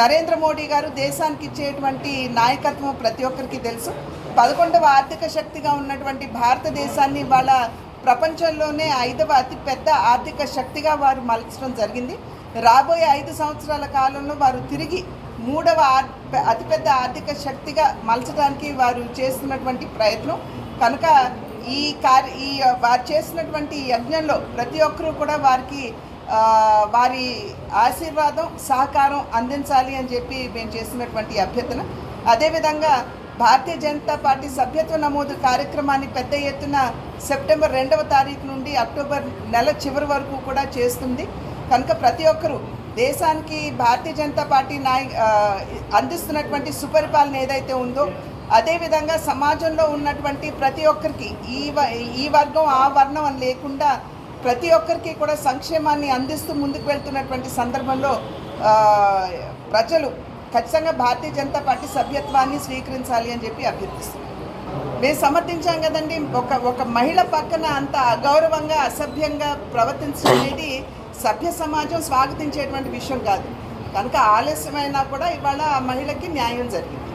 నరేంద్ర మోడీ గారు దేశానికి ఇచ్చేటువంటి నాయకత్వం ప్రతి ఒక్కరికి తెలుసు. పదకొండవ ఆర్థిక శక్తిగా ఉన్నటువంటి భారతదేశాన్ని వాళ్ళ ప్రపంచంలోనే ఐదవ అతిపెద్ద ఆర్థిక శక్తిగా వారు మలచడం జరిగింది. రాబోయే ఐదు సంవత్సరాల కాలంలో వారు తిరిగి మూడవ అతిపెద్ద ఆర్థిక శక్తిగా మలచడానికి వారు చేస్తున్నటువంటి ప్రయత్నం. కనుక ఈ కార్య ఈ వారు చేసినటువంటి యజ్ఞంలో ప్రతి ఒక్కరూ కూడా వారికి వారి ఆశీర్వాదం సహకారం అందించాలి అని చెప్పి మేము చేసినటువంటి అభ్యర్థన. అదేవిధంగా భారతీయ జనతా పార్టీ సభ్యత్వ నమోదు కార్యక్రమాన్ని పెద్ద ఎత్తున సెప్టెంబర్ రెండవ తారీఖు నుండి అక్టోబర్ నెల చివరి వరకు కూడా చేస్తుంది. కనుక ప్రతి ఒక్కరూ దేశానికి భారతీయ జనతా పార్టీ నాయ అందిస్తున్నటువంటి సుపరిపాలన ఏదైతే ఉందో అదేవిధంగా సమాజంలో ఉన్నటువంటి ప్రతి ఒక్కరికి ఈ వ- ఈ వర్గం ఆ వర్ణం అని లేకుండా ప్రతి ఒక్కరికి కూడా సంక్షేమాన్ని అందిస్తూ ముందుకు వెళ్తున్నటువంటి సందర్భంలో ప్రజలు ఖచ్చితంగా భారతీయ జనతా పార్టీ సభ్యత్వాన్ని స్వీకరించాలి అని చెప్పి అభ్యర్థిస్తున్నాం మేము సమర్థించాం కదండి ఒక ఒక మహిళ పక్కన అంత అగౌరవంగా అసభ్యంగా ప్రవర్తించడం అనేది సభ్య సమాజం స్వాగతించేటువంటి విషయం కాదు. కనుక ఆలస్యమైనా కూడా ఇవాళ ఆ మహిళకి న్యాయం జరిగింది.